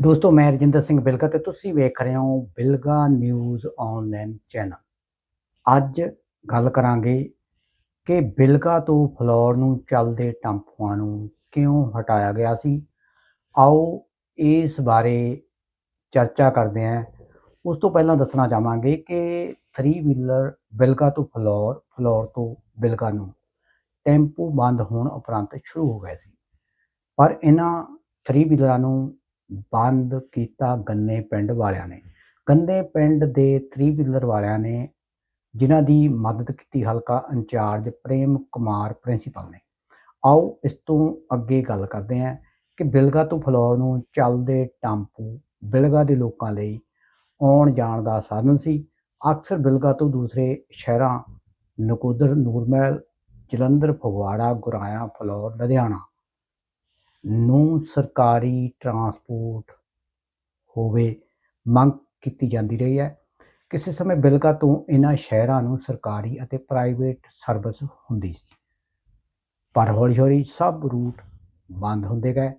ਦੋਸਤੋ, ਮੈਂ ਰਜਿੰਦਰ ਸਿੰਘ ਬਿਲਗਾ ਤੇ ਤੁਸੀਂ ਵੇਖ ਰਹੇ ਹੋ ਬਿਲਗਾ ਨਿਊਜ਼ ਆਨਲਾਈਨ ਚੈਨਲ। ਅੱਜ ਗੱਲ ਕਰਾਂਗੇ ਕਿ ਬਿਲਗਾ ਤੋਂ ਫਲੋਰ ਨੂੰ ਚੱਲਦੇ ਟੈਂਪੂਆਂ ਨੂੰ ਕਿਉਂ ਹਟਾਇਆ ਗਿਆ ਸੀ। ਆਓ ਇਸ ਬਾਰੇ ਚਰਚਾ ਕਰਦੇ ਹਾਂ। ਉਸ ਤੋਂ ਪਹਿਲਾਂ ਦੱਸਣਾ ਚਾਹਾਂਗੇ ਕਿ 3 ਵੀਲਰ ਬਿਲਗਾ ਤੋਂ ਫਲੋਰ ਫਲੋਰ ਤੋਂ ਬਿਲਗਾ ਨੂੰ ਟੈਂਪੂ ਬੰਦ ਹੋਣ ਉਪਰੰਤ ਸ਼ੁਰੂ ਹੋ ਗਏ ਸੀ। ਪਰ ਇਹਨਾਂ 3 ਵੀਲਰਾਂ ਨੂੰ ਬੰਦ ਕੀਤਾ ਗੰਨੇ ਪਿੰਡ ਵਾਲਿਆਂ ਨੇ। ਗੰਨੇ ਪਿੰਡ ਦੇ 3 ਵੀਲਰ ਵਾਲਿਆਂ ਨੇ ਜਿਨ੍ਹਾਂ ਦੀ ਮਦਦ ਕੀਤੀ ਹਲਕਾ ਇੰਚਾਰਜ ਪ੍ਰੇਮ ਕੁਮਾਰ ਪ੍ਰਿੰਸੀਪਲ ਨੇ। ਆਓ ਇਸ ਤੋਂ ਅੱਗੇ ਗੱਲ ਕਰਦੇ ਹਾਂ ਕਿ ਬਿਲਗਾ ਤੋਂ ਫਲੋਰ ਨੂੰ ਚੱਲਦੇ ਟਾਂਪੂ ਬਿਲਗਾ ਦੇ ਲੋਕਾਂ ਲਈ ਆਉਣ ਜਾਣ ਦਾ ਸਾਧਨ ਸੀ। ਅਕਸਰ ਬਿਲਗਾ ਤੋਂ ਦੂਸਰੇ ਸ਼ਹਿਰਾਂ ਨਕੋਦਰ, ਨੂਰਮਹਿਲ, ਜਲੰਧਰ, ਫਗਵਾੜਾ ਗੁਰਾਇਆ ਫਲੋਰ, ਲੁਧਿਆਣਾ ਨੂੰ ਸਰਕਾਰੀ ਟਰਾਂਸਪੋਰਟ ਹੋਵੇ, ਮੰਗ ਕੀਤੀ ਜਾਂਦੀ ਰਹੀ ਹੈ। ਕਿਸੇ ਸਮੇਂ ਬਿਲਕਾ ਤੋਂ ਇਹਨਾਂ ਸ਼ਹਿਰਾਂ ਨੂੰ ਸਰਕਾਰੀ ਅਤੇ ਪ੍ਰਾਈਵੇਟ ਸਰਵਿਸ ਹੁੰਦੀ ਸੀ। ਪਰ ਹੌਲੀ ਹੌਲੀ ਸਭ ਰੂਟ ਬੰਦ ਹੁੰਦੇ ਗਏ।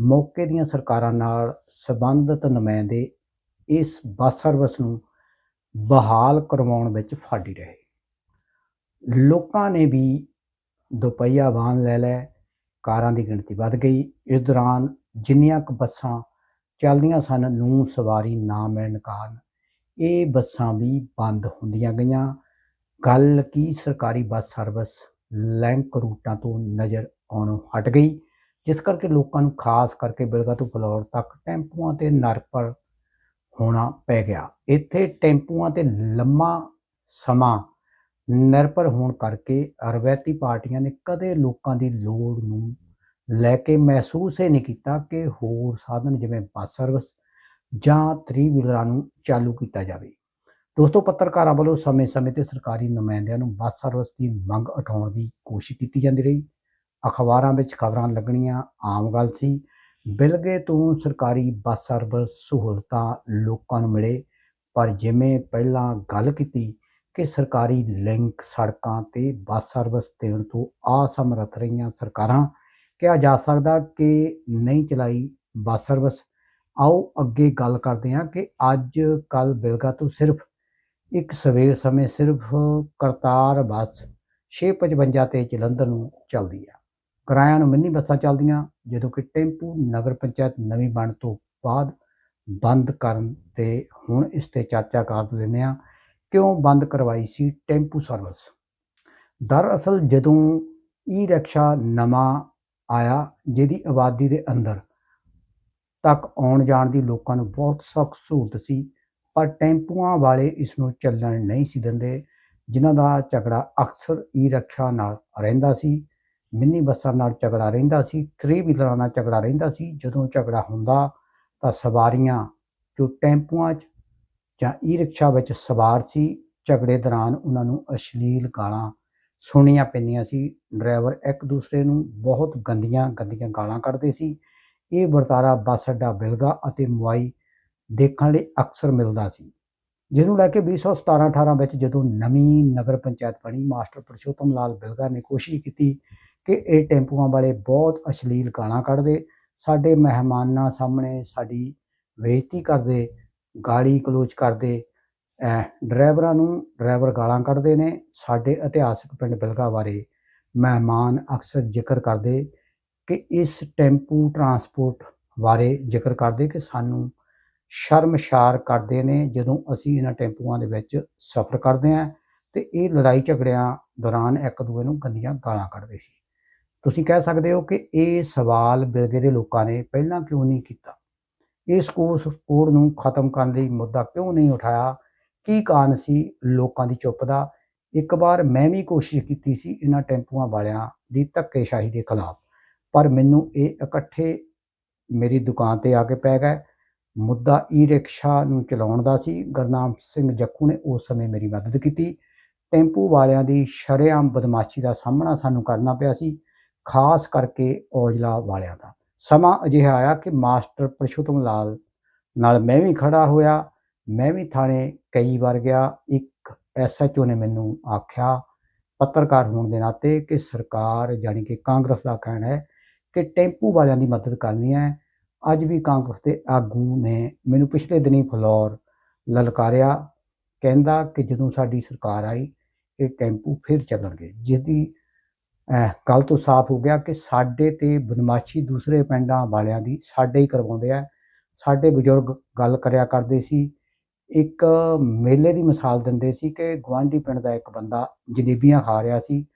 ਮੌਕੇ ਦੀਆਂ ਸਰਕਾਰਾਂ ਨਾਲ ਸੰਬੰਧਿਤ ਨੁਮਾਇੰਦੇ ਇਸ ਬੱਸ ਸਰਵਿਸ ਨੂੰ ਬਹਾਲ ਕਰਵਾਉਣ ਵਿੱਚ ਫਾਡੀ ਰਹੇ। ਲੋਕਾਂ ਨੇ ਵੀ ਦੁਪਹੀਆ ਵਾਹਨ ਲੈ ਲੈ ਕਾਰਾਂ ਦੀ ਗਿਣਤੀ ਵੱਧ ਗਈ। ਇਸ ਦੌਰਾਨ ਜਿੰਨੀਆਂ ਕੁ ਬੱਸਾਂ ਚੱਲਦੀਆਂ ਸਨ ਨੂੰ ਸਵਾਰੀ ਨਾ ਮਿਲਣ ਕਾਰਨ ਇਹ ਬੱਸਾਂ ਵੀ ਬੰਦ ਹੁੰਦੀਆਂ ਗਈਆਂ। ਗੱਲ ਕੀ ਸਰਕਾਰੀ ਬੱਸ ਸਰਵਿਸ ਲੈਂਕ ਰੂਟਾਂ ਤੋਂ ਨਜ਼ਰ ਆਉਣੋਂ ਹਟ ਗਈ, ਜਿਸ ਕਰਕੇ ਲੋਕਾਂ ਨੂੰ ਖਾਸ ਕਰਕੇ ਬਿਲਗਾ ਤੋਂ ਫਲੋਰ ਤੱਕ ਟੈਂਪੂਆਂ ਤੇ ਨਰਪਰ ਹੋਣਾ ਪੈ ਗਿਆ। ਇੱਥੇ ਟੈਂਪੂਆਂ ਤੇ ਲੰਮਾ ਸਮਾਂ ਨਿਰਭਰ ਹੋਣ ਕਰਕੇ ਰਵਾਇਤੀ ਪਾਰਟੀਆਂ ਨੇ ਕਦੇ ਲੋਕਾਂ ਦੀ ਲੋੜ ਨੂੰ ਲੈ ਕੇ ਮਹਿਸੂਸ ਹੀ ਨਹੀਂ ਕੀਤਾ ਕਿ ਹੋਰ ਸਾਧਨ ਜਿਵੇਂ ਬੱਸ ਸਰਵਿਸ ਜਾਂ 3 ਵੀਲਰਾਂ ਨੂੰ ਚਾਲੂ ਕੀਤਾ ਜਾਵੇ। ਦੋਸਤੋ, ਪੱਤਰਕਾਰਾਂ ਵੱਲੋਂ ਸਮੇਂ-ਸਮੇਂ ਤੇ ਸਰਕਾਰੀ ਨੁਮਾਇੰਦਿਆਂ ਨੂੰ ਬੱਸ ਸਰਵਿਸ ਦੀ ਮੰਗ ਉਠਾਉਣ ਦੀ ਕੋਸ਼ਿਸ਼ ਕੀਤੀ ਜਾਂਦੀ ਰਹੀ। ਅਖਬਾਰਾਂ ਵਿੱਚ ਖਬਰਾਂ ਲੱਗਣੀਆਂ ਆਮ ਗੱਲ ਸੀ। ਬਿਲਗੇ ਤੋਂ ਸਰਕਾਰੀ ਬੱਸ ਸਰਵਿਸ ਸਹੂਲਤਾਂ ਲੋਕਾਂ ਨੂੰ ਮਿਲੇ, ਪਰ ਜਿਵੇਂ ਪਹਿਲਾਂ ਗੱਲ ਕੀਤੀ ਕਿ ਸਰਕਾਰੀ ਲਿੰਕ ਸੜਕਾਂ ਤੇ ਬੱਸ ਸਰਵਿਸ ਦੇਣ ਤੋਂ ਅਸਮਰੱਥ ਰਹੀਆਂ ਸਰਕਾਰਾਂ, ਕਿਹਾ ਜਾ ਸਕਦਾ ਕਿ ਨਹੀਂ ਚਲਾਈ ਬੱਸ ਸਰਵਿਸ। ਆਓ ਅੱਗੇ ਗੱਲ ਕਰਦੇ ਹਾਂ ਕਿ ਅੱਜ ਕੱਲ ਬਿਲਗਾ ਤੋਂ ਸਿਰਫ ਇੱਕ ਸਵੇਰ ਸਮੇਂ ਸਿਰਫ ਕਰਤਾਰ ਬੱਸ 655 ਤੇ ਜਲੰਧਰ ਨੂੰ ਚੱਲਦੀ ਹੈ ਕਿਰਾਇਆ ਨੂੰ ਮਿੰਨੀ ਬੱਸਾਂ ਚੱਲਦੀਆਂ, ਜਦੋਂ ਕਿ ਟੈਂਪੂ ਨਗਰ ਪੰਚਾਇਤ ਨਵੀਂ ਬਣ ਤੋਂ ਬਾਅਦ ਬੰਦ ਕਰਨ ਤੇ ਹੁਣ ਇਸ ਤੇ ਚਰਚਾ ਕਰ ਲੈਂਦੇ ਆ ਕਿਉਂ ਬੰਦ ਕਰਵਾਈ ਸੀ ਟੈਂਪੂ ਸਰਵਿਸ? ਦਰਅਸਲ ਜਦੋਂ ਈ ਰਿਕਸ਼ਾ ਨਵਾਂ ਆਇਆ ਜਿਹਦੀ ਆਬਾਦੀ ਦੇ ਅੰਦਰ ਤੱਕ ਆਉਣ ਜਾਣ ਦੀ ਲੋਕਾਂ ਨੂੰ ਬਹੁਤ ਸਖਤ ਸਹੂਲਤ ਸੀ, ਪਰ ਟੈਂਪੂਆਂ ਵਾਲੇ ਇਸ ਨੂੰ ਚੱਲਣ ਨਹੀਂ ਸੀ ਦਿੰਦੇ, ਜਿਨ੍ਹਾਂ ਦਾ ਝਗੜਾ ਅਕਸਰ ਈ ਰਿਕਸ਼ਾ ਨਾਲ ਰਹਿੰਦਾ ਸੀ, ਮਿੰਨੀ ਬੱਸਾਂ ਨਾਲ ਝਗੜਾ ਰਹਿੰਦਾ ਸੀ 3 ਵੀਲਰਾਂ ਨਾਲ ਝਗੜਾ ਰਹਿੰਦਾ ਸੀ। ਜਦੋਂ ਝਗੜਾ ਹੁੰਦਾ ਤਾਂ ਸਵਾਰੀਆਂ ਜੋ ਟੈਂਪੂਆਂ 'ਚ ਜਾਂ ਈ ਰਿਕਸ਼ਾ ਵਿੱਚ ਸਵਾਰ ਸੀ, ਝਗੜੇ ਦੌਰਾਨ ਉਹਨਾਂ ਨੂੰ ਅਸ਼ਲੀਲ ਗਾਲਾਂ ਸੁਣੀਆਂ ਪੈਂਦੀਆਂ ਸੀ। ਡਰਾਈਵਰ ਇੱਕ ਦੂਸਰੇ ਨੂੰ ਬਹੁਤ ਗੰਦੀਆਂ ਗੰਦੀਆਂ ਗਾਲਾਂ ਕੱਢਦੇ ਸੀ। ਇਹ ਵਰਤਾਰਾ ਬੱਸ ਅੱਡਾ ਬਿਲਗਾ ਅਤੇ ਮੁਆਈ ਦੇਖਣ ਲਈ ਅਕਸਰ ਮਿਲਦਾ ਸੀ, ਜਿਹਨੂੰ ਲੈ ਕੇ 2017-18 ਵਿੱਚ ਜਦੋਂ ਨਵੀਂ ਨਗਰ ਪੰਚਾਇਤ ਬਣੀ, ਮਾਸਟਰ ਪੁਰਸ਼ੋਤਮ ਲਾਲ ਬਿਲਗਾ ਨੇ ਕੋਸ਼ਿਸ਼ ਕੀਤੀ ਕਿ ਇਹ ਟੈਂਪੂਆਂ ਵਾਲੇ ਬਹੁਤ ਅਸ਼ਲੀਲ ਗਾਲਾਂ ਕੱਢਦੇ, ਸਾਡੇ ਮਹਿਮਾਨਾਂ ਸਾਹਮਣੇ ਸਾਡੀ ਬੇਇੱਜ਼ਤੀ ਕਰਦੇ ਗਾਲੀ ਕਲੋਚ ਕਰਦੇ ਡਰਾਈਵਰਾਂ ਨੂੰ ਡਰਾਈਵਰ ਗਾਲਾਂ ਕੱਢਦੇ ਨੇ ਸਾਡੇ ਇਤਿਹਾਸਕ ਪਿੰਡ ਬਿਲਗਾ ਬਾਰੇ। ਮਹਿਮਾਨ ਅਕਸਰ ਜ਼ਿਕਰ ਕਰਦੇ ਕਿ ਇਸ ਟੈਂਪੂ ਟਰਾਂਸਪੋਰਟ ਬਾਰੇ ਜ਼ਿਕਰ ਕਰਦੇ ਕਿ ਸਾਨੂੰ ਸ਼ਰਮਸ਼ਾਰ ਕਰਦੇ ਨੇ ਜਦੋਂ ਅਸੀਂ ਇਹਨਾਂ ਟੈਂਪੂਆਂ ਦੇ ਵਿੱਚ ਸਫ਼ਰ ਕਰਦੇ ਹਾਂ ਤੇ ਇਹ ਲੜਾਈ ਝਗੜਿਆਂ ਦੌਰਾਨ ਇੱਕ ਦੂਏ ਨੂੰ ਗੰਦੀਆਂ ਗਾਲਾਂ ਕੱਢਦੇ ਸੀ। ਤੁਸੀਂ ਕਹਿ ਸਕਦੇ ਹੋ ਕਿ ਇਹ ਸਵਾਲ ਬਿਲਗੇ ਦੇ ਲੋਕਾਂ ਨੇ ਪਹਿਲਾਂ ਕਿਉਂ ਨਹੀਂ ਕੀਤਾ? ਇਸ ਕੋਸ ਕੋਡ ਨੂੰ ਖਤਮ ਕਰਨ ਲਈ ਮੁੱਦਾ ਕਿਉਂ ਨਹੀਂ ਉਠਾਇਆ? ਕੀ ਕਾਰਨ ਸੀ ਲੋਕਾਂ ਦੀ ਚੁੱਪ ਦਾ? ਇੱਕ ਵਾਰ ਮੈਂ ਵੀ ਕੋਸ਼ਿਸ਼ ਕੀਤੀ ਸੀ ਇਹਨਾਂ ਟੈਂਪੂਆਂ ਵਾਲਿਆਂ ਦੀ ਧੱਕੇਸ਼ਾਹੀ ਦੇ ਖਿਲਾਫ, ਪਰ ਮੈਨੂੰ ਇਹ ਇਕੱਠੇ ਮੇਰੀ ਦੁਕਾਨ ਤੇ ਆ ਕੇ ਪੈ ਗਏ। ਮੁੱਦਾ ਈ ਰਿਕਸ਼ਾ ਨੂੰ ਚਲਾਉਣ ਦਾ ਸੀ। ਗੁਰਨਾਮ ਸਿੰਘ ਜੱਖੂ ਨੇ ਉਸ ਸਮੇਂ ਮੇਰੀ ਮਦਦ ਕੀਤੀ। ਟੈਂਪੂ ਵਾਲਿਆਂ ਦੀ ਸ਼ਰੇਆਮ ਬਦਮਾਸ਼ੀ ਦਾ ਸਾਹਮਣਾ ਸਾਨੂੰ ਕਰਨਾ ਪਿਆ ਸੀ, ਖਾਸ ਕਰਕੇ ਔਜਲਾ ਵਾਲਿਆਂ ਦਾ। ਸਮਾਂ ਅਜਿਹਾ ਆਇਆ ਕਿ ਮਾਸਟਰ ਪਰਸ਼ੋਤਮ ਲਾਲ ਨਾਲ ਮੈਂ ਵੀ ਖੜਾ ਹੋਇਆ, ਮੈਂ ਵੀ ਥਾਣੇ ਕਈ ਵਾਰ ਗਿਆ, ਇੱਕ ਐਸਐਚਓ ਨੇ ਮੈਨੂੰ ਆਖਿਆ, ਪੱਤਰਕਾਰ ਹੋਣ ਦੇ ਨਾਤੇ ਕਿ ਸਰਕਾਰ ਯਾਨੀ ਕਿ ਕਾਂਗਰਸ ਦਾ ਕਹਿਣਾ ਹੈ ਕਿ ਟੈਂਪੂ ਵਾਲਿਆਂ ਦੀ ਮਦਦ ਕਰਨੀ ਹੈ। ਅੱਜ ਵੀ ਕਾਂਗਰਸ ਦੇ ਆਗੂ ਨੇ ਮੈਨੂੰ ਪਿਛਲੇ ਦਿਨੀ ਫਲੋਰ ਲਲਕਾਰਿਆ, ਕਹਿੰਦਾ ਕਿ ਜਦੋਂ ਸਾਡੀ ਸਰਕਾਰ ਆਈ, ਇਹ ਟੈਂਪੂ ਫਿਰ ਚੱਲਣਗੇ, ਜਿਸ ਦੀ ਗੱਲ ਤੋਂ ਸਾਫ਼ ਹੋ ਗਿਆ ਕਿ ਸਾਡੇ ਤੇ ਬਦਮਾਸ਼ੀ ਦੂਸਰੇ ਪਿੰਡਾਂ ਵਾਲਿਆਂ ਦੀ ਸਾਡੇ ਹੀ ਕਰਵਾਉਂਦੇ ਆ। ਸਾਡੇ ਬਜ਼ੁਰਗ ਗੱਲ ਕਰਿਆ ਕਰਦੇ ਸੀ। ਇੱਕ ਮੇਲੇ ਦੀ ਮਿਸਾਲ ਦਿੰਦੇ ਸੀ ਕਿ ਗਵਾਂਢੀ ਪਿੰਡ ਦਾ ਇੱਕ ਬੰਦਾ ਜਲੇਬੀਆਂ ਖਾ ਰਿਹਾ ਸੀ।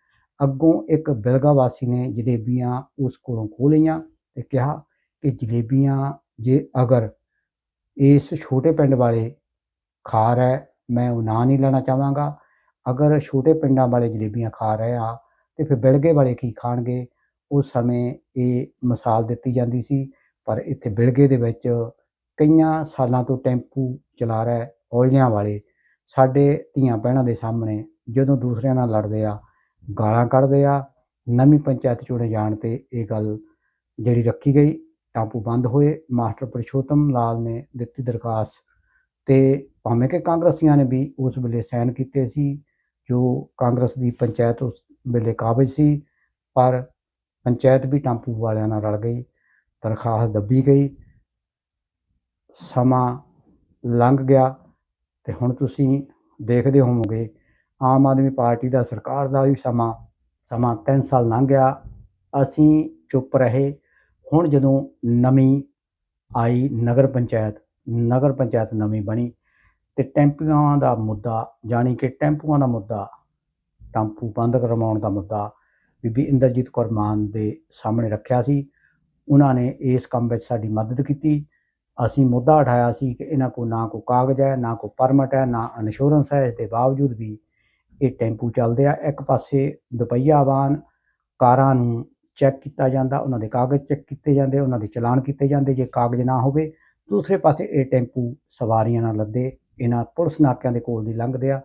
ਅੱਗੋਂ ਇੱਕ ਬਿਲਗਾ ਵਾਸੀ ਨੇ ਜਲੇਬੀਆਂ ਉਸ ਕੋਲੋਂ ਖੋਹ ਲਈਆਂ ਤੇ ਕਿਹਾ ਕਿ ਜਲੇਬੀਆਂ ਜੇ ਅਗਰ ਇਸ ਛੋਟੇ ਪਿੰਡ ਵਾਲੇ ਖਾ ਰਿਹਾ, ਮੈਂ ਉਹ ਨਾਂ ਨਹੀਂ ਲੈਣਾ ਚਾਹਾਂਗਾ। ਅਗਰ ਛੋਟੇ ਪਿੰਡਾਂ ਵਾਲੇ ਜਲੇਬੀਆਂ ਖਾ ਰਹੇ ਆ ਤੇ ਫਿਰ ਬਿਲਗੇ ਵਾਲੇ ਕੀ ਖਾਣਗੇ? ਉਸ ਸਮੇਂ ਇਹ ਮਿਸਾਲ ਦਿੱਤੀ ਜਾਂਦੀ ਸੀ, ਪਰ ਇੱਥੇ ਬਿਲਗੇ ਦੇ ਵਿੱਚ ਕਈਆਂ ਸਾਲਾਂ ਤੋਂ ਟੈਂਪੂ ਚਲਾ ਰਿਹਾ ਹੈ, ਔਲਿਆਂ ਵਾਲੇ। ਸਾਡੇ ਧੀਆਂ ਭੈਣਾਂ ਦੇ ਸਾਹਮਣੇ ਜਦੋਂ ਦੂਸਰਿਆਂ ਨਾਲ ਲੜਦੇ ਆ, ਗਾਲਾਂ ਕੱਢਦੇ ਆ, ਨਵੀਂ ਪੰਚਾਇਤ ਚੁਣੇ ਜਾਣ ਤੇ ਇਹ ਗੱਲ ਜਿਹੜੀ ਰੱਖੀ ਗਈ, ਟੈਂਪੂ ਬੰਦ ਹੋਏ, ਮਾਸਟਰ ਪੁਰਸ਼ੋਤਮ ਲਾਲ ਨੇ ਦਿੱਤੀ ਦਰਖਾਸਤ ਤੇ ਭਾਵੇਂ ਕਿ ਕਾਂਗਰਸੀਆਂ ਨੇ ਵੀ ਉਸ ਵੇਲੇ ਸਾਈਨ ਕੀਤੇ ਸੀ, ਜੋ ਕਾਂਗਰਸ ਦੀ ਪੰਚਾਇਤ ਉਸ ਵੇਲੇ ਕਾਬਜ ਸੀ, ਪਰ ਪੰਚਾਇਤ ਵੀ ਟੈਂਪੂ ਵਾਲਿਆਂ ਨਾਲ ਰਲ ਗਈ ਦਰਖਾਸਤ ਦੱਬੀ ਗਈ, ਸਮਾਂ ਲੰਘ ਗਿਆ ਤੇ ਹੁਣ ਤੁਸੀਂ ਦੇਖਦੇ ਹੋਵੋਗੇ, ਆਮ ਆਦਮੀ ਪਾਰਟੀ ਦਾ ਸਰਕਾਰ ਦਾ ਵੀ ਸਮਾਂ ਸਮਾਂ 3 ਸਾਲ ਲੰਘ ਗਿਆ, ਅਸੀਂ ਚੁੱਪ ਰਹੇ, ਹੁਣ ਜਦੋਂ ਨਵੀਂ ਆਈ ਨਗਰ ਪੰਚਾਇਤ ਨਗਰ ਪੰਚਾਇਤ ਨਵੀਂ ਬਣੀ ਤੇ ਟੈਂਪੂਆਂ ਦਾ ਮੁੱਦਾ, ਜਾਣੀ ਕਿ ਟੈਂਪੂਆਂ ਦਾ ਮੁੱਦਾ ਟੈਂਪੂ ਬੰਦ ਕਰਵਾਉਣ ਦਾ ਮੁੱਦਾ ਬੀਬੀ ਇੰਦਰਜੀਤ ਕੌਰ ਮਾਨ ਦੇ ਸਾਹਮਣੇ ਰੱਖਿਆ ਸੀ। ਉਹਨਾਂ ਨੇ ਇਸ ਕੰਮ ਵਿੱਚ ਸਾਡੀ ਮਦਦ ਕੀਤੀ। ਅਸੀਂ ਮੁੱਦਾ ਉਠਾਇਆ ਸੀ ਕਿ ਇਹਨਾਂ ਕੋਲ ਨਾ ਕੋਈ ਕਾਗਜ਼ ਹੈ, ਨਾ ਕੋਈ ਪਰਮਿਟ ਹੈ, ਨਾ ਇੰਸ਼ੋਰੈਂਸ ਹੈ। ਇਸ ਦੇ ਬਾਵਜੂਦ ਵੀ ਇਹ ਟੈਂਪੂ ਚੱਲਦੇ ਆ। ਇੱਕ ਪਾਸੇ ਦੁਪਹੀਆ ਵਾਹਨ, ਕਾਰਾਂ ਨੂੰ ਚੈੱਕ ਕੀਤਾ ਜਾਂਦਾ, ਉਹਨਾਂ ਦੇ ਕਾਗਜ਼ ਚੈੱਕ ਕੀਤੇ ਜਾਂਦੇ, ਉਹਨਾਂ ਦੇ ਚਲਾਨ ਕੀਤੇ ਜਾਂਦੇ। ਜੇ ਕਾਗਜ਼ ਨਾ ਹੋਵੇ, ਦੂਸਰੇ ਪਾਸੇ ਇਹ ਟੈਂਪੂ ਸਵਾਰੀਆਂ ਨਾਲ ਲੱਦੇ। ਇਹਨਾਂ ਪੁਲਿਸ ਨਾਕਿਆਂ ਦੇ ਕੋਲ ਦੀ ਲੰਘਦੇ ਆ,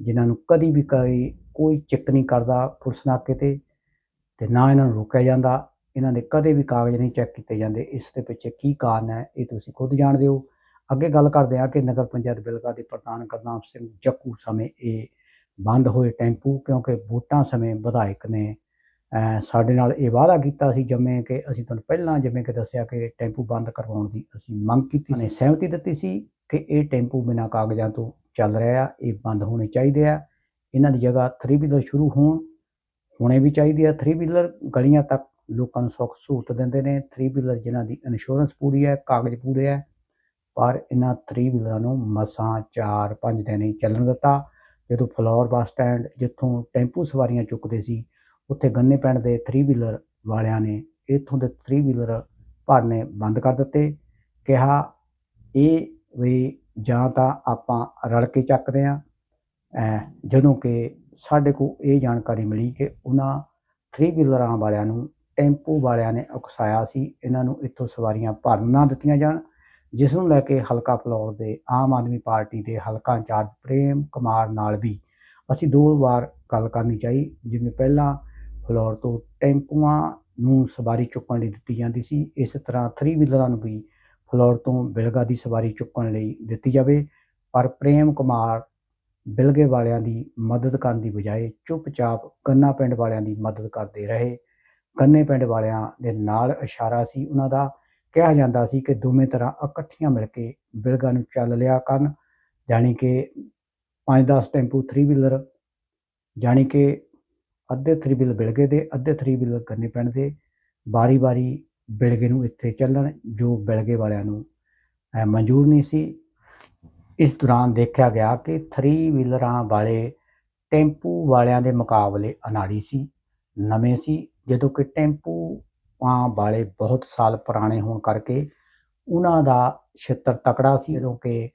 ਜਿਨ੍ਹਾਂ ਨੂੰ ਕਦੀ ਵੀ ਕੋਈ ਕੋਈ ਚੈੱਕ ਨਹੀਂ ਕਰਦਾ ਪੁਲਿਸ ਨਾਕੇ ਤੇ ਤੇ ਨਾ ਇਹਨਾਂ ਨੂੰ ਰੋਕਿਆ ਜਾਂਦਾ। ਇਹਨਾਂ ਦੇ ਕਦੇ ਵੀ ਕਾਗਜ਼ ਨਹੀਂ ਚੈੱਕ ਕੀਤੇ ਜਾਂਦੇ। ਇਸ ਦੇ ਪਿੱਛੇ ਕੀ ਕਾਰਨ ਹੈ ਇਹ ਤੁਸੀਂ ਖੁਦ ਜਾਣਦੇ ਹੋ। ਅੱਗੇ ਗੱਲ ਕਰਦੇ ਆ ਕਿ ਨਗਰ ਪੰਚਾਇਤ ਬਿਲਗਾ ਦੇ ਪ੍ਰਧਾਨ ਕਰਨਾਮ ਸਿੰਘ ਜੱਕੂ ਸਮੇਂ ਇਹ ਬੰਦ ਹੋਏ ਟੈਂਪੂ ਕਿਉਂਕਿ ਵੋਟਾਂ ਸਮੇਂ ਵਿਧਾਇਕ ਨੇ ਸਾਡੇ ਨਾਲ ਇਹ ਵਾਅਦਾ ਕੀਤਾ ਸੀ ਜਿਵੇਂ ਕਿ ਅਸੀਂ ਤੁਹਾਨੂੰ ਪਹਿਲਾਂ ਜਿਵੇਂ ਕਿ ਦੱਸਿਆ ਕਿ ਟੈਂਪੂ ਬੰਦ ਕਰਵਾਉਣ ਦੀ ਅਸੀਂ ਮੰਗ ਕੀਤੀ ਸੀ। ਸਹਿਮਤੀ ਦਿੱਤੀ ਸੀ ਕਿ ਇਹ ਟੈਂਪੂ ਬਿਨਾਂ ਕਾਗਜ਼ਾਂ ਤੋਂ ਚੱਲ ਰਿਹਾ ਆ ਇਹ ਬੰਦ ਹੋਣੇ ਚਾਹੀਦੇ ਆ। ਇਹਨਾਂ ਦੀ ਜਗ੍ਹਾ 3 ਵੀਲਰ ਸ਼ੁਰੂ ਹੋਣ, ਹੋਣੇ ਵੀ ਚਾਹੀਦੇ ਆ 3 ਵੀਲਰ ਗਲੀਆਂ ਤੱਕ ਲੋਕਾਂ ਨੂੰ ਸੁੱਖ ਸਹੂਲਤ ਦਿੰਦੇ ਨੇ। 3 ਵੀਲਰ ਜਿਨ੍ਹਾਂ ਦੀ ਇੰਸ਼ੋਰੈਂਸ ਪੂਰੀ ਹੈ, ਕਾਗਜ਼ ਪੂਰੇ ਹੈ, ਪਰ ਇਹਨਾਂ 3 ਵੀਲਰਾਂ ਨੂੰ ਮਸਾਂ 4-5 ਦਿਨ ਹੀ ਚੱਲਣ ਦਿੱਤਾ। ਜਦੋਂ ਫਲੋਰ ਬੱਸ ਸਟੈਂਡ ਜਿੱਥੋਂ ਟੈਂਪੂ ਸਵਾਰੀਆਂ ਚੁੱਕਦੇ ਸੀ, ਉੱਥੇ ਗੰਨੇ ਪਿੰਡ ਦੇ 3 ਵੀਲਰ ਵਾਲਿਆਂ ਨੇ ਇੱਥੋਂ ਦੇ 3 ਵੀਲਰ ਭਰਨੇ ਬੰਦ ਕਰ ਦਿੱਤੇ। ਕਿਹਾ, ਇਹ ਵੀ ਜਾਂ ਤਾਂ ਆਪਾਂ ਰਲ ਕੇ ਚੱਕਦੇ ਆ ਜਦੋਂ ਕਿ ਸਾਡੇ ਕੋਲ ਇਹ ਜਾਣਕਾਰੀ ਮਿਲੀ ਕਿ ਉਹਨਾਂ 3 ਵੀਲਰਾਂ ਵਾਲਿਆਂ ਨੂੰ ਟੈਂਪੂ ਵਾਲਿਆਂ ਨੇ ਉਕਸਾਇਆ ਸੀ, ਇਹਨਾਂ ਨੂੰ ਇੱਥੋਂ ਸਵਾਰੀਆਂ ਭਰਨ ਨਾ ਦਿੱਤੀਆਂ ਜਾਣ, ਜਿਸ ਨੂੰ ਲੈ ਕੇ ਹਲਕਾ ਫਲੌਰ ਦੇ ਆਮ ਆਦਮੀ ਪਾਰਟੀ ਦੇ ਹਲਕਾ ਇੰਚਾਰਜ ਪ੍ਰੇਮ ਕੁਮਾਰ ਨਾਲ ਵੀ ਅਸੀਂ ਦੋ ਵਾਰ ਗੱਲ ਕਰਨੀ ਚਾਹੀ, ਜਿਵੇਂ ਪਹਿਲਾਂ ਫਲੌਰ ਤੋਂ ਟੈਂਪੂਆਂ ਨੂੰ ਸਵਾਰੀ ਚੁੱਕਣ ਲਈ ਦਿੱਤੀ ਜਾਂਦੀ ਸੀ, ਇਸੇ ਤਰ੍ਹਾਂ ਥਰੀ ਵੀਲਰਾਂ ਨੂੰ ਵੀ ਫਲੌਰ ਤੋਂ ਬਿਲਗਾ ਦੀ ਸਵਾਰੀ ਚੁੱਕਣ ਲਈ ਦਿੱਤੀ ਜਾਵੇ, ਪਰ ਪ੍ਰੇਮ ਕੁਮਾਰ ਬਿਲਗੇ ਵਾਲਿਆਂ ਦੀ ਮਦਦ ਕਰਨ ਦੀ ਬਜਾਏ ਚੁੱਪਚਾਪ ਗੰਨਾ ਪਿੰਡ ਵਾਲਿਆਂ ਦੀ ਮਦਦ ਕਰਦੇ ਰਹੇ। ਗੰਨੇ ਪਿੰਡ ਵਾਲਿਆਂ ਦੇ ਨਾਲ ਇਸ਼ਾਰਾ ਸੀ। ਉਹਨਾਂ ਦਾ ਕਿਹਾ ਜਾਂਦਾ ਸੀ ਕਿ ਦੋਵੇਂ ਤਰ੍ਹਾਂ ਇਕੱਠੀਆਂ ਮਿਲ ਕੇ ਬਿਲਗਾ ਨੂੰ ਚੱਲ ਲਿਆ ਕਰਨ। ਜਾਣੀ ਕਿ 5-10 ਟੈਂਪੂ 3 ਵੀਲਰ ਜਾਣੀ ਕਿ ਅੱਧੇ 3 ਵੀਲਰ ਬਿਲਗੇ ਦੇ, ਅੱਧੇ 3 ਵੀਲਰ ਗੰਨੇ ਪਿੰਡ ਦੇ। ਬਾਰੀ-ਬਾਰੀ ਬਿਲਗੇ ਨੂੰ ਇੱਥੇ ਚੱਲਣ, ਜੋ ਬਿਲਗੇ ਵਾਲਿਆਂ ਨੂੰ ਮਨਜ਼ੂਰ ਨਹੀਂ ਸੀ। ਇਸ ਦੌਰਾਨ ਦੇਖਿਆ ਗਿਆ ਕਿ 3 ਵੀਲਰਾਂ ਵਾਲੇ ਟੈਂਪੂ ਵਾਲਿਆਂ ਦੇ ਮੁਕਾਬਲੇ ਅਨਾੜੀ ਸੀ, ਨਵੇਂ ਸੀ, ਜਦੋਂ ਕਿ ਟੈਂਪੂਆਂ ਵਾਲੇ ਬਹੁਤ ਸਾਲ ਪੁਰਾਣੇ ਹੋਣ ਕਰਕੇ ਉਹਨਾਂ ਦਾ ਛਿੱਤਰ ਤਕੜਾ ਸੀ, ਜਦੋਂ ਕਿ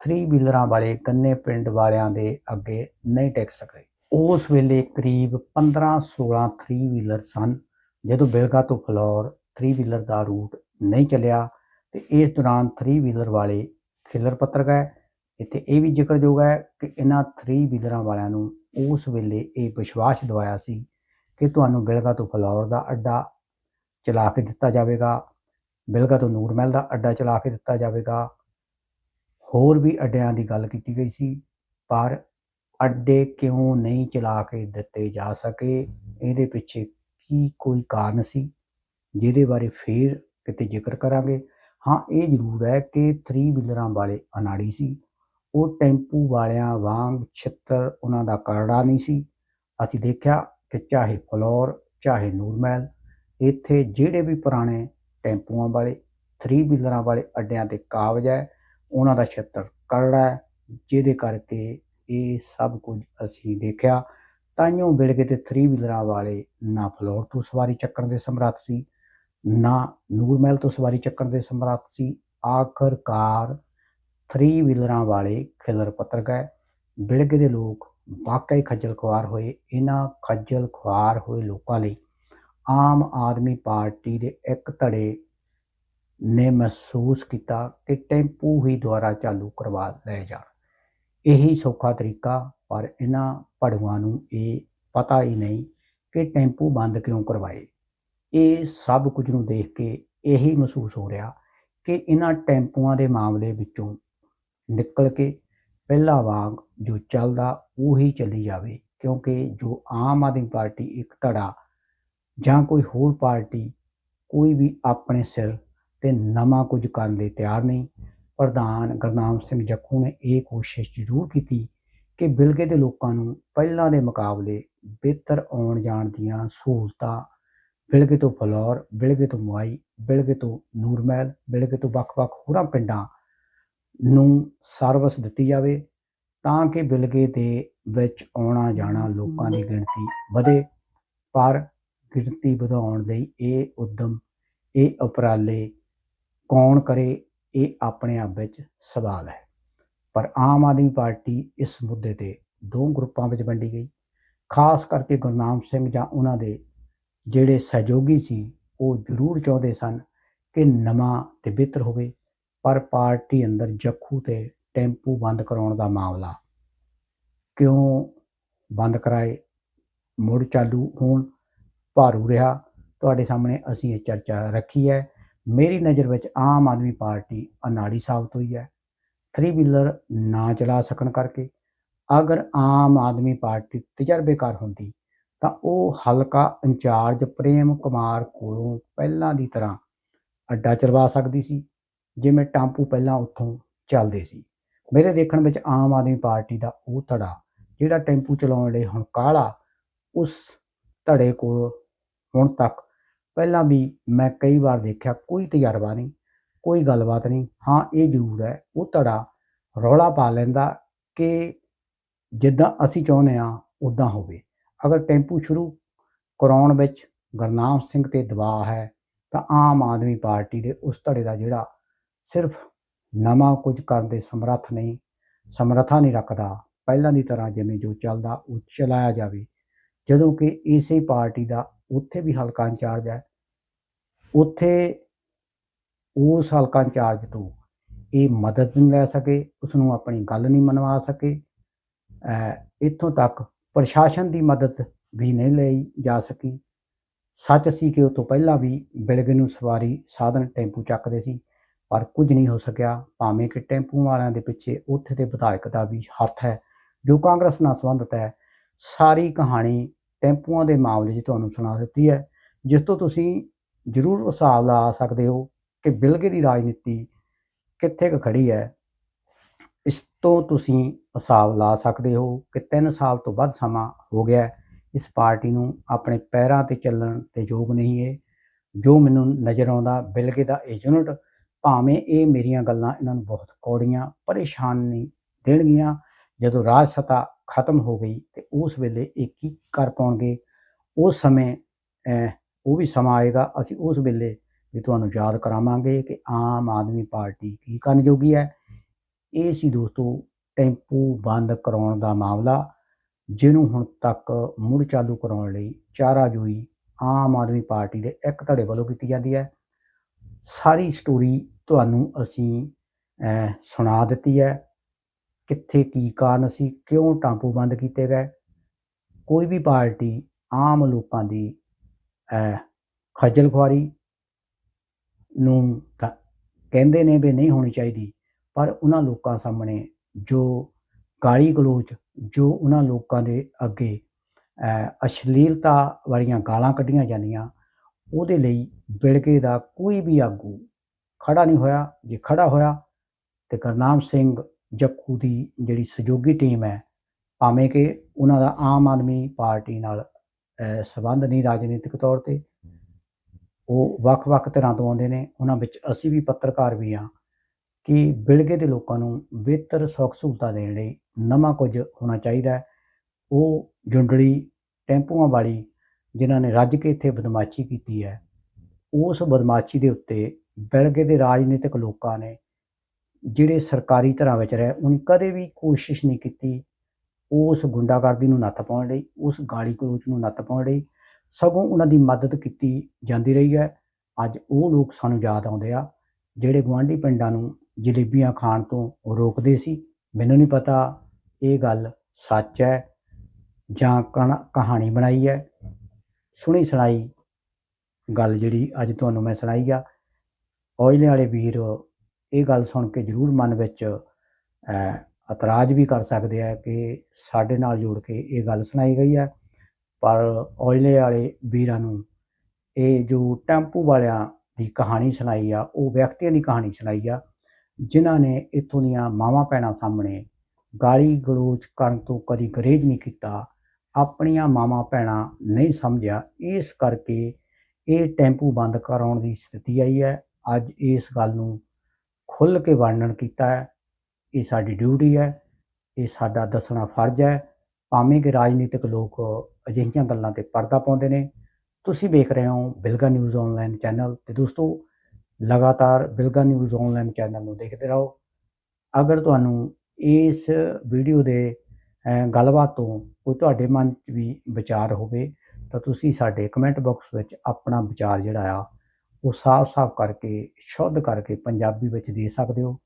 3 ਵੀਲਰਾਂ ਵਾਲੇ ਗੰਨੇ ਪਿੰਡ ਵਾਲਿਆਂ ਦੇ ਅੱਗੇ ਨਹੀਂ ਟਿਕ ਸਕੇ। ਉਸ ਵੇਲੇ ਕਰੀਬ 15-16 3 ਵੀਲਰ ਸਨ, ਜਦੋਂ ਬਿਲਗਾ ਤੋਂ ਫਲੋਰ 3 ਵੀਲਰ ਦਾ ਰੂਟ ਨਹੀਂ ਚੱਲਿਆ ਤੇ ਇਸ ਦੌਰਾਨ 3 ਵੀਲਰ ਵਾਲੇ ਖਿਲਰ ਪੱਤਰ ਗਏ ਇੱਥੇ ਇਹ ਵੀ ਜ਼ਿਕਰਯੋਗ ਹੈ ਕਿ ਇਹਨਾਂ 3 ਵੀਲਰਾਂ ਵਾਲਿਆਂ ਨੂੰ ਉਸ ਵੇਲੇ ਇਹ ਵਿਸ਼ਵਾਸ ਦਿਵਾਇਆ ਸੀ ਕਿ ਤੁਹਾਨੂੰ ਬਿਲਗਾ ਤੋਂ ਫਲੌਰ ਦਾ ਅੱਡਾ ਚਲਾ ਕੇ ਦਿੱਤਾ ਜਾਵੇਗਾ, ਬਿਲਗਾ ਤੋਂ ਨੂਰਮਹਿਲ ਦਾ ਅੱਡਾ ਚਲਾ ਕੇ ਦਿੱਤਾ ਜਾਵੇਗਾ। ਹੋਰ ਵੀ ਅੱਡਿਆਂ ਦੀ ਗੱਲ ਕੀਤੀ ਗਈ ਸੀ, ਪਰ ਅੱਡੇ ਕਿਉਂ ਨਹੀਂ ਚਲਾ ਕੇ ਦਿੱਤੇ ਜਾ ਸਕੇ? ਇਹਦੇ ਪਿੱਛੇ ਕੀ ਕੋਈ ਕਾਰਨ ਸੀ? ਜਿਹਦੇ ਬਾਰੇ ਫੇਰ ਕਿਤੇ ਜ਼ਿਕਰ ਕਰਾਂਗੇ? ਹਾਂ, ਇਹ ਜ਼ਰੂਰ ਹੈ ਕਿ 3 ਵੀਲਰਾਂ ਵਾਲੇ ਅਨਾੜੀ ਸੀ। ਉਹ ਟੈਂਪੂ ਵਾਲਿਆਂ ਵਾਂਗ ਛਿੱਤਰ ਉਹਨਾਂ ਦਾ ਕਰੜਾ ਨਹੀਂ ਸੀ। ਅਸੀਂ ਦੇਖਿਆ ਕਿ ਚਾਹੇ ਫਲੋਰ, ਚਾਹੇ ਨੂਰਮਹਿਲ, ਇੱਥੇ ਜਿਹੜੇ ਵੀ ਪੁਰਾਣੇ ਟੈਂਪੂਆਂ ਵਾਲੇ 3 ਵੀਲਰਾਂ ਵਾਲੇ ਅੱਡਿਆਂ ਤੇ ਕਾਬਜ ਹੈ, ਉਹਨਾਂ ਦਾ ਛਿੱਤਰ ਕਰੜਾ ਹੈ, ਜਿਹਦੇ ਕਰਕੇ ਇਹ ਸਭ ਕੁਝ ਅਸੀਂ ਦੇਖਿਆ। ਤਾਈਓ ਬਿਲਗੇ ਤੇ 3 ਵੀਲਰਾਂ ਵਾਲੇ ਨਾ ਫਲੋਰ ਤੋਂ ਸਵਾਰੀ ਚੱਕਣ ਦੇ ਸਮਰੱਥ ਸੀ, ਨਾ ਨੂਰਮਹਿਲ ਤੋਂ ਸਵਾਰੀ ਚੱਕਣ ਦੇ ਸਮਰੱਥ ਸੀ। ਆਖਰਕਾਰ ਥਰੀ ਵੀਲਰਾਂ ਵਾਲੇ ਖਿਲਰ ਪੱਤਰ ਗਏ ਬਿਲਗੇ ਦੇ ਲੋਕ ਵਾਕਈ ਖੱਜਲ ਖੁਆਰ ਹੋਏ, ਇਹਨਾਂ ਖੱਜਲ ਖੁਆਰ ਹੋਏ ਲੋਕਾਂ ਲਈ। ਆਮ ਆਦਮੀ ਪਾਰਟੀ ਦੇ ਇੱਕ ਧੜੇ ਨੇ ਮਹਿਸੂਸ ਕੀਤਾ ਕਿ ਟੈਂਪੂ ਹੀ ਦੁਆਰਾ ਚਾਲੂ ਕਰਵਾ ਲਏ ਜਾਣ। ਇਹੀ ਸੌਖਾ ਤਰੀਕਾ, ਪਰ ਇਹਨਾਂ ਭੜੂਆਂ ਨੂੰ ਇਹ ਪਤਾ ਹੀ ਨਹੀਂ ਕਿ ਟੈਂਪੂ ਬੰਦ ਕਿਉਂ ਕਰਵਾਏ। ਇਹ ਸਭ ਕੁਝ ਨੂੰ ਦੇਖ ਕੇ ਇਹੀ ਮਹਿਸੂਸ ਹੋ ਰਿਹਾ ਕਿ ਇਹਨਾਂ ਟੈਂਪੂਆਂ ਦੇ ਮਾਮਲੇ ਵਿੱਚੋਂ ਨਿਕਲ ਕੇ ਪਹਿਲਾਂ ਵਾਂਗ ਜੋ ਚੱਲਦਾ ਉਹੀ ਚੱਲੀ ਜਾਵੇ, ਕਿਉਂਕਿ ਜੋ ਆਮ ਆਦਮੀ ਪਾਰਟੀ ਇੱਕ ਧੜਾ ਜਾਂ ਕੋਈ ਹੋਰ ਪਾਰਟੀ ਕੋਈ ਵੀ ਆਪਣੇ ਸਿਰ ਤੇ ਨਵਾਂ ਕੁਝ ਕਰਨ ਲਈ ਤਿਆਰ ਨਹੀਂ, ਪ੍ਰਧਾਨ ਗੁਰਨਾਮ ਸਿੰਘ ਜੱਖੂ ਨੇ ਇਹ ਕੋਸ਼ਿਸ਼ ਜ਼ਰੂਰ ਕੀਤੀ ਕਿ ਬਿਲਗੇ ਦੇ ਲੋਕਾਂ ਨੂੰ ਪਹਿਲਾਂ ਦੇ ਮੁਕਾਬਲੇ ਬਿਹਤਰ ਆਉਣ ਜਾਣ ਦੀਆਂ ਸਹੂਲਤਾਂ ਬਿਲਗੇ ਤੋਂ ਫਲੌਰ, ਬਿਲਗੇ ਤੋਂ ਮੁਆਈ ਬਿਲਗੇ ਤੋਂ ਨੂਰਮਹਿਲ, ਬਿਲਗੇ ਤੋਂ ਵੱਖ-ਵੱਖ ਹੋਰਾਂ ਪਿੰਡਾਂ ਨੂੰ ਸਰਵਿਸ ਦਿੱਤੀ ਜਾਵੇ ਤਾਂ ਕਿ ਬਿਲਗੇ ਦੇ ਵਿੱਚ ਆਉਣਾ ਜਾਣਾ ਲੋਕਾਂ ਦੀ ਗਿਣਤੀ ਵਧੇ। ਪਰ ਗਿਣਤੀ ਵਧਾਉਣ ਲਈ ਇਹ ਉਦਮ, ਇਹ ਉਪਰਾਲੇ ਕੌਣ ਕਰੇ, ਇਹ ਆਪਣੇ ਆਪ ਵਿੱਚ ਸਵਾਲ ਹੈ। ਪਰ ਆਮ ਆਦਮੀ ਪਾਰਟੀ ਇਸ ਮੁੱਦੇ ਤੇ ਦੋ ਗਰੁੱਪਾਂ ਵਿੱਚ ਵੰਡੀ ਗਈ। ਖਾਸ ਕਰਕੇ ਗੁਰਨਾਮ ਸਿੰਘ ਜਾਂ ਉਹਨਾਂ ਦੇ ਜਿਹੜੇ ਸਹਿਯੋਗੀ ਸੀ, ਉਹ ਜ਼ਰੂਰ ਚਾਹੁੰਦੇ ਸਨ ਕਿ ਨਵਾਂ ਤੇ ਬਿਹਤਰ ਹੋਵੇ। ਪਰ ਪਾਰਟੀ ਅੰਦਰ ਜੱਖੂ ਤੇ ਟੈਂਪੂ ਬੰਦ ਕਰਾਉਣ ਦਾ ਮਾਮਲਾ। ਕਿਉਂ ਬੰਦ ਕਰਾਏ? ਮੁੜ ਚਾਲੂ ਹੋਣ ਭਾਰੂ ਰਿਹਾ। ਤੁਹਾਡੇ ਸਾਹਮਣੇ ਅਸੀਂ ਇਹ ਚਰਚਾ ਰੱਖੀ ਹੈ। ਮੇਰੀ ਨਜ਼ਰ ਵਿੱਚ ਆਮ ਆਦਮੀ ਪਾਰਟੀ ਅਨਾੜੀ ਸਾਬਤ ਹੋਈ ਹੈ। ਥਰੀ ਵੀਲਰ ਨਾ ਚਲਾ ਸਕਣ ਕਰਕੇ। ਅਗਰ ਆਮ ਆਦਮੀ ਪਾਰਟੀ ਤਜਰਬੇਕਾਰ ਹੁੰਦੀ, ਤਾਂ ਉਹ ਹਲਕਾ ਇੰਚਾਰਜ ਪ੍ਰੇਮ ਕੁਮਾਰ ਕੋਲੋਂ ਪਹਿਲਾਂ ਦੀ ਤਰ੍ਹਾਂ ਅੱਡਾ ਚਲਵਾ ਸਕਦੀ ਸੀ। ਜਿਵੇਂ ਟਾਂਪੂ ਪਹਿਲਾਂ ਉੱਥੋਂ ਚੱਲਦੇ ਸੀ। ਮੇਰੇ ਦੇਖਣ ਵਿੱਚ ਆਮ ਆਦਮੀ ਪਾਰਟੀ ਦਾ ਉਹ ਧੜਾ, ਜਿਹੜਾ ਟੈਂਪੂ ਚਲਾਉਣ ਲਈ ਹੁਣ ਕਾਲਾ, ਉਸ ਧੜੇ ਕੋਲ ਹੁਣ ਤੱਕ ਪਹਿਲਾਂ ਵੀ ਮੈਂ ਕਈ ਵਾਰ ਦੇਖਿਆ, ਕੋਈ ਤਜਰਬਾ ਨਹੀਂ, ਕੋਈ ਗੱਲਬਾਤ ਨਹੀਂ। ਹਾਂ, ਇਹ ਜ਼ਰੂਰ ਹੈ, ਉਹ ਧੜਾ ਰੌਲਾ ਪਾ ਲੈਂਦਾ ਕਿ ਜਿੱਦਾਂ ਅਸੀਂ ਚਾਹੁੰਦੇ ਆ ਉਦਾਂ ਹੋਵੇ। ਅਗਰ ਟੈਂਪੂ ਸ਼ੁਰੂ ਕਰਾਉਣ ਵਿੱਚ ਗੁਰਨਾਮ ਸਿੰਘ ਤੇ ਦਬਾਅ ਹੈ, ਤਾਂ ਆਮ ਆਦਮੀ ਪਾਰਟੀ ਦੇ ਉਸ ਧੜੇ ਦਾ ਜਿਹੜਾ ਸਿਰਫ ਨਵਾਂ ਕੁਝ ਕਰਨ ਦੇ ਸਮਰੱਥ ਨਹੀਂ, ਸਮਰੱਥਾ ਨਹੀਂ ਰੱਖਦਾ। ਪਹਿਲਾਂ ਦੀ ਤਰ੍ਹਾਂ ਜਿਵੇਂ ਜੋ ਚੱਲਦਾ, ਉਹ ਚਲਾਇਆ ਜਾਵੇ। ਜਦੋਂ ਕਿ ਇਸੇ ਪਾਰਟੀ ਦਾ ਉੱਥੇ ਵੀ ਹਲਕਾ ਇੰਚਾਰਜ ਹੈ, ਉੱਥੇ ਉਸ ਹਲਕਾ ਇੰਚਾਰਜ ਤੋਂ ਇਹ ਮਦਦ ਨਹੀਂ ਲੈ ਸਕੇ ਉਸ ਨੂੰ ਆਪਣੀ ਗੱਲ ਨਹੀਂ ਮਨਵਾ ਸਕੇ। ਇੱਥੋਂ ਤੱਕ ਪ੍ਰਸ਼ਾਸਨ ਦੀ ਮਦਦ ਵੀ ਨਹੀਂ ਲਈ ਜਾ ਸਕੀ। ਸੱਚ ਸੀ ਕਿ ਉਹ ਤੋਂ ਪਹਿਲਾਂ ਵੀ ਬਿਲਗੇ ਨੂੰ ਸਵਾਰੀ ਸਾਧਨ ਟੈਂਪੂ ਚੱਕਦੇ ਸੀ। ਪਰ ਕੁਝ ਨਹੀਂ ਹੋ ਸਕਿਆ। ਭਾਵੇਂ ਕਿ ਟੈਂਪੂ ਵਾਲਿਆਂ ਦੇ ਪਿੱਛੇ ਉੱਥੇ ਦੇ ਵਿਧਾਇਕ ਦਾ ਵੀ ਹੱਥ ਹੈ, ਜੋ ਕਾਂਗਰਸ ਨਾਲ ਸੰਬੰਧਿਤ ਹੈ। ਸਾਰੀ ਕਹਾਣੀ ਟੈਂਪੂਆਂ ਦੇ ਮਾਮਲੇ 'ਚ ਤੁਹਾਨੂੰ ਸੁਣਾ ਦਿੱਤੀ ਹੈ, ਜਿਸ ਤੋਂ ਤੁਸੀਂ ਜ਼ਰੂਰ ਹਿਸਾਬ ਲਾ ਸਕਦੇ ਹੋ ਕਿ ਬਿਲਗੇ ਦੀ ਰਾਜਨੀਤੀ ਕਿੱਥੇ ਕੁ ਖੜੀ ਹੈ। ਇਸ ਤੋਂ ਤੁਸੀਂ ਹਿਸਾਬ ਲਾ ਸਕਦੇ ਹੋ ਕਿ 3 ਸਾਲ ਤੋਂ ਵੱਧ ਸਮਾਂ ਹੋ ਗਿਆ ਇਸ ਪਾਰਟੀ ਨੂੰ ਆਪਣੇ ਪੈਰਾਂ ਤੇ ਚੱਲਣ ਤੇ ਯੋਗ ਨਹੀਂ ਹੈ। ਜੋ ਮੈਨੂੰ ਨਜ਼ਰ ਆਉਂਦਾ ਬਿਲਗੇ ਦਾ ਇਹ ਯੂਨਿਟ ਭਾਵੇਂ ਇਹ ਮੇਰੀਆਂ ਗੱਲਾਂ ਇਹਨਾਂ ਨੂੰ ਬਹੁਤ ਕੌੜੀਆਂ, ਪਰੇਸ਼ਾਨੀ ਦੇਣਗੀਆਂ, ਜਦੋਂ ਰਾਜ ਸਤਾ ਖਤਮ ਹੋ ਗਈ ਤੇ ਉਸ ਵੇਲੇ ਇਹ ਕੀ ਕਰ ਪਾਉਣਗੇ, ਉਸ ਸਮੇਂ ਉਹ ਵੀ ਸਮਾਂ ਆਏਗਾ, ਅਸੀਂ ਉਸ ਵੇਲੇ ਵੀ ਤੁਹਾਨੂੰ ਯਾਦ ਕਰਾਵਾਂਗੇ ਕਿ ਆਮ ਆਦਮੀ ਪਾਰਟੀ ਕੀ ਕਰਨ ਜੋਗੀ ਹੈ। ਇਹ ਸੀ ਦੋਸਤੋ ਟੈਂਪੂ ਬੰਦ ਕਰਾਉਣ ਦਾ ਮਾਮਲਾ, ਜਿਹਨੂੰ ਹੁਣ ਤੱਕ ਮੁੜ ਚਾਲੂ ਕਰਾਉਣ ਲਈ ਚਾਰਾਜੋਈ ਆਮ ਆਦਮੀ ਪਾਰਟੀ ਦੇ ਇੱਕ ਧੜੇ ਵੱਲੋਂ ਕੀਤੀ ਜਾਂਦੀ ਹੈ। ਸਾਰੀ ਸਟੋਰੀ ਤੁਹਾਨੂੰ ਅਸੀਂ ਸੁਣਾ ਦਿੱਤੀ ਹੈ। ਕਿੱਥੇ ਕੀ ਕਾਰਨ ਸੀ ਕਿਉਂ ਟਾਂਪੂ ਬੰਦ ਕੀਤੇ ਗਏ। ਕੋਈ ਵੀ ਪਾਰਟੀ ਆਮ ਲੋਕਾਂ ਦੀ ਖੱਜਲ ਖੁਆਰੀ ਨੂੰ ਕਹਿੰਦੇ ਨੇ ਵੀ ਨਹੀਂ ਹੋਣੀ ਚਾਹੀਦੀ, ਪਰ ਉਹਨਾਂ ਲੋਕਾਂ ਸਾਹਮਣੇ ਜੋ ਗਾਲੀ ਗਲੋਚ, ਜੋ ਉਹਨਾਂ ਲੋਕਾਂ ਦੇ ਅੱਗੇ ਅਸ਼ਲੀਲਤਾ ਵਾਲੀਆਂ ਗਾਲਾਂ ਕੱਢੀਆਂ ਜਾਂਦੀਆਂ, ਉਹਦੇ ਲਈ ਬਿਲਗੇ ਦਾ ਕੋਈ ਵੀ ਆਗੂ ਖੜਾ ਨਹੀਂ ਹੋਇਆ। ਜੇ ਖੜਾ ਹੋਇਆ ਤੇ ਗੁਰਨਾਮ ਸਿੰਘ ਜੱਖੂ ਦੀ ਜਿਹੜੀ ਸਹਿਯੋਗੀ ਟੀਮ ਹੈ ਭਾਵੇਂ ਕਿ ਉਹਨਾਂ ਦਾ ਆਮ ਆਦਮੀ ਪਾਰਟੀ ਨਾਲ ਅਹ, ਸੰਬੰਧ ਨਹੀਂ ਰਾਜਨੀਤਿਕ ਤੌਰ ਤੇ ਉਹ ਵੱਖ-ਵੱਖ ਤਰ੍ਹਾਂ ਤੋਂ ਆਉਂਦੇ ਨੇ। ਉਹਨਾਂ ਵਿੱਚ ਅਸੀਂ ਵੀ ਪੱਤਰਕਾਰ ਵੀ ਹਾਂ ਕਿ ਬਿਲਗੇ ਦੇ ਲੋਕਾਂ ਨੂੰ ਬਿਹਤਰ ਸੁੱਖ ਸਹੂਲਤਾਂ ਦੇਣ ਲਈ ਨਵਾਂ ਕੁਝ ਹੋਣਾ ਚਾਹੀਦਾ ਹੈ। ਉਹ ਜੁੰਡਲੀ ਟੈਂਪੂਆਂ ਵਾਲੀ ਜਿਨ੍ਹਾਂ ਨੇ ਰੱਜ ਕੇ ਇੱਥੇ ਬਦਮਾਸ਼ੀ ਕੀਤੀ ਹੈ ਉਸ ਬਦਮਾਸ਼ੀ ਦੇ ਉੱਤੇ ਬਿਲਗੇ ਦੇ ਰਾਜਨੀਤਿਕ ਲੋਕਾਂ ਨੇ ਜਿਹੜੇ ਸਰਕਾਰੀ ਧਰਾਂ ਵਿੱਚ ਰਹੇ, ਉਹਨੇ ਕਦੇ ਵੀ ਕੋਸ਼ਿਸ਼ ਨਹੀਂ ਕੀਤੀ ਉਸ ਗੁੰਡਾਗਰਦੀ ਨੂੰ ਨੱਥ ਪਾਉਣ ਲਈ, ਉਸ ਗਾਲੀ ਕਲੋਚ ਨੂੰ ਨੱਥ ਪਾਉਣ ਲਈ। ਸਗੋਂ ਉਹਨਾਂ ਦੀ ਮਦਦ ਕੀਤੀ ਜਾਂਦੀ ਰਹੀ ਹੈ। ਅੱਜ ਉਹ ਲੋਕ ਸਾਨੂੰ ਯਾਦ ਆਉਂਦੇ ਆ, ਜਿਹੜੇ ਗੁਆਂਢੀ ਪਿੰਡਾਂ ਨੂੰ ਜਲੇਬੀਆਂ ਖਾਣ ਤੋਂ ਰੋਕਦੇ ਸੀ। ਮੈਨੂੰ ਨਹੀਂ ਪਤਾ ਇਹ ਗੱਲ ਸੱਚ ਹੈ ਜਾਂ ਕਣ- ਕਹਾਣੀ ਬਣਾਈ ਹੈ। ਸੁਣੀ ਸੁਣਾਈ ਗੱਲ ਜਿਹੜੀ ਅੱਜ ਤੁਹਾਨੂੰ ਮੈਂ ਸੁਣਾਈ ਆ, ਔਜਲੇ ਵਾਲੇ ਵੀਰ ਇਹ ਗੱਲ ਸੁਣ ਕੇ ਜ਼ਰੂਰ ਮਨ ਵਿੱਚ ਇਤਰਾਜ਼ ਵੀ ਕਰ ਸਕਦੇ ਆ ਕਿ ਸਾਡੇ ਨਾਲ ਜੋੜ ਕੇ ਇਹ ਗੱਲ ਸੁਣਾਈ ਗਈ ਹੈ ਪਰ ਔਜਲੇ ਵਾਲੇ ਵੀਰਾਂ ਨੂੰ ਇਹ ਜੋ ਟੈਂਪੂ ਵਾਲਿਆਂ ਦੀ ਕਹਾਣੀ ਸੁਣਾਈ ਆ, ਉਹ ਵਿਅਕਤੀਆਂ ਦੀ ਕਹਾਣੀ ਸੁਣਾਈ ਆ, ਜਿਨ੍ਹਾਂ ਨੇ ਇੱਥੋਂ ਦੀਆਂ ਮਾਵਾਂ ਭੈਣਾਂ ਸਾਹਮਣੇ ਗਾਲੀ ਗਲੋਚ ਕਰਨ ਤੋਂ ਕਦੀ ਗਰੇਜ ਨਹੀਂ ਕੀਤਾ, ਆਪਣੀਆਂ ਮਾਵਾਂ ਭੈਣਾਂ ਨਹੀਂ ਸਮਝਿਆ, ਇਸ ਕਰਕੇ ਇਹ ਟੈਂਪੂ ਬੰਦ ਕਰਾਉਣ ਦੀ ਸਥਿਤੀ ਆਈ ਹੈ। ਅੱਜ ਇਸ ਗੱਲ ਨੂੰ ਖੁੱਲ੍ਹ ਕੇ ਵਰਣਨ ਕੀਤਾ ਹੈ। ਇਹ ਸਾਡੀ ਡਿਊਟੀ ਹੈ। ਇਹ ਸਾਡਾ ਦੱਸਣਾ ਫਰਜ਼ ਹੈ। ਭਾਵੇਂ ਕਿ ਰਾਜਨੀਤਿਕ ਲੋਕ ਅਜਿਹੀਆਂ ਗੱਲਾਂ ਤੇ ਪਰਦਾ ਪਾਉਂਦੇ ਨੇ। ਤੁਸੀਂ ਵੇਖ ਰਹੇ ਹੋ ਬਿਲਗਾ ਨਿਊਜ਼ ਆਨਲਾਈਨ ਚੈਨਲ ਤੇ ਦੋਸਤੋ, ਲਗਾਤਾਰ ਬਿਲਗਾ ਨਿਊਜ਼ ਆਨਲਾਈਨ ਚੈਨਲ ਨੂੰ ਦੇਖਦੇ ਰਹੋ। ਅਗਰ ਤੁਹਾਨੂੰ ਇਸ ਵੀਡੀਓ ਦੇ ਗੱਲਬਾਤ ਤੋਂ ਕੋਈ ਤੁਹਾਡੇ ਮਨ 'ਚ ਵੀ ਵਿਚਾਰ ਹੋਵੇ ਤਾਂ ਤੁਸੀਂ ਸਾਡੇ ਕਮੈਂਟ ਬਾਕਸ ਵਿੱਚ ਆਪਣਾ ਵਿਚਾਰ ਜਿਹੜਾ ਆ, ਉਹ ਸਾਫ਼-ਸਾਫ਼ ਕਰਕੇ, ਸ਼ੁੱਧ ਕਰਕੇ ਪੰਜਾਬੀ ਵਿੱਚ ਦੇ ਸਕਦੇ ਹੋ।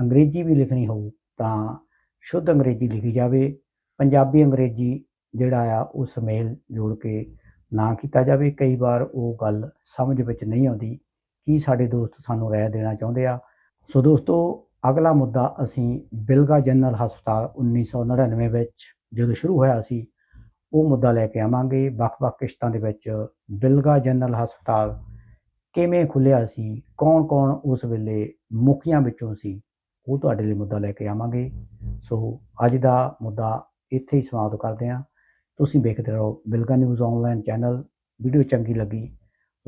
ਅੰਗਰੇਜ਼ੀ ਵੀ ਲਿਖਣੀ ਹੋਊ ਤਾਂ ਸ਼ੁੱਧ ਅੰਗਰੇਜ਼ੀ ਲਿਖੀ ਜਾਵੇ। ਪੰਜਾਬੀ ਅੰਗਰੇਜ਼ੀ ਜਿਹੜਾ ਆ ਉਹ ਸਮੇਲ ਜੋੜ ਕੇ ਨਾ ਕੀਤਾ ਜਾਵੇ। ਕਈ ਵਾਰ ਉਹ ਗੱਲ ਸਮਝ ਵਿੱਚ ਨਹੀਂ ਆਉਂਦੀ। ਕੀ ਸਾਡੇ ਦੋਸਤ ਸਾਨੂੰ ਰਾਏ ਦੇਣਾ ਚਾਹੁੰਦੇ ਆ? ਸੋ ਦੋਸਤੋ, ਅਗਲਾ ਮੁੱਦਾ ਅਸੀਂ ਬਿਲਗਾ ਜਨਰਲ ਹਸਪਤਾਲ 1999 ਵਿੱਚ, ਜਦੋਂ ਸ਼ੁਰੂ ਹੋਇਆ ਸੀ ਉਹ ਮੁੱਦਾ ਲੈ ਕੇ ਆਵਾਂਗੇ। ਵੱਖ-ਵੱਖ ਕਿਸ਼ਤਾਂ ਦੇ ਵਿੱਚ ਬਿਲਗਾ ਜਨਰਲ ਹਸਪਤਾਲ ਕਿਵੇਂ ਖੁੱਲਿਆ ਸੀ? ਕੌਣ-ਕੌਣ ਉਸ ਵੇਲੇ ਮੁਖੀਆਂ ਵਿੱਚੋਂ ਸੀ? ਉਹ ਤੁਹਾਡੇ ਲਈ ਮੁੱਦਾ ਲੈ ਕੇ ਆਵਾਂਗੇ। ਸੋ ਅੱਜ ਦਾ ਮੁੱਦਾ ਇੱਥੇ ਹੀ ਸਮਾਪਤ ਕਰਦੇ ਹਾਂ। ਤੁਸੀਂ ਵੇਖਦੇ ਰਹੋ Bilga news online channel. Video ਚੰਗੀ ਲੱਗੀ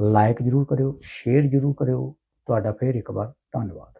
ਲਾਈਕ ਜਰੂਰ ਕਰਿਓ, ਸ਼ੇਅਰ ਜਰੂਰ ਕਰਿਓ। ਤੁਹਾਡਾ ਫੇਰ ਇੱਕ ਵਾਰ ਧੰਨਵਾਦ।